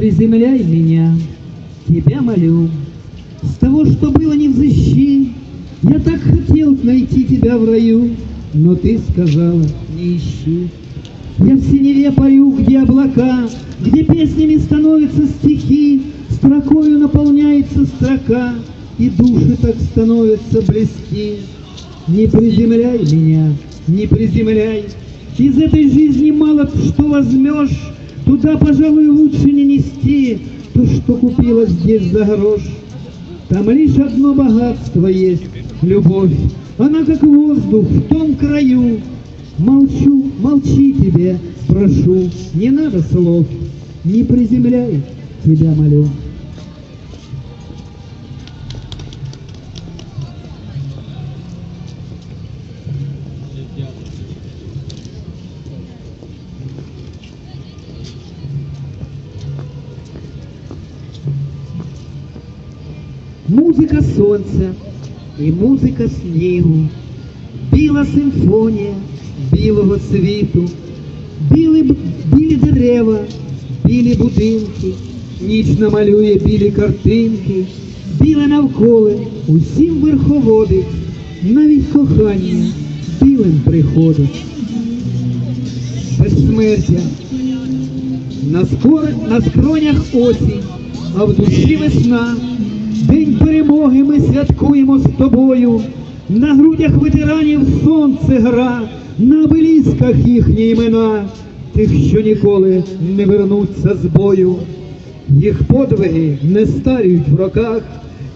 приземляй меня, тебя молю. С того, что было не взыщи, я так хотел найти тебя в раю, но ты сказала, не ищи. Я в синеве пою, где облака, где песнями становятся стихи, строкою наполняется строка, и души так становятся близки. Не приземляй меня, не приземляй, из этой жизни мало что возьмешь, туда, пожалуй, лучше не нести то, что купила здесь за грош. Там лишь одно богатство есть — любовь. Она как воздух в том краю. Молчу, молчи тебе, прошу, не надо слов. Не приземляй, тебя молю. Музика сонця і музика снігу, біла симфонія білого світу, білі, білі дерева, білі будинки, ніч намалює білі картинки, біле навколо усім верховодить, навіть кохання білим приходить. Безсмертя. На, скор... на скронях осінь, а в душі весна. День перемоги ми святкуємо з тобою. На грудях ветеранів сонце гра, на обелісках їхні імена, тих, що ніколи не вернуться з бою. Їх подвиги не старіють в роках,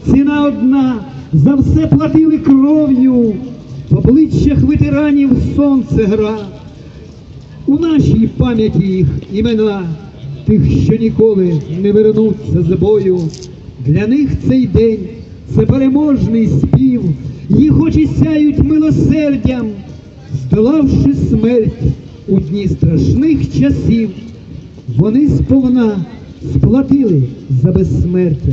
ціна одна, за все платили кров'ю. В обличчях ветеранів сонце гра. У нашій пам'яті їх імена, тих, що ніколи не вернуться з бою. Для них цей день це переможний спів, їх очі сяють милосердям, здолавши смерть у дні страшних часів, вони сповна сплатили за безсмертя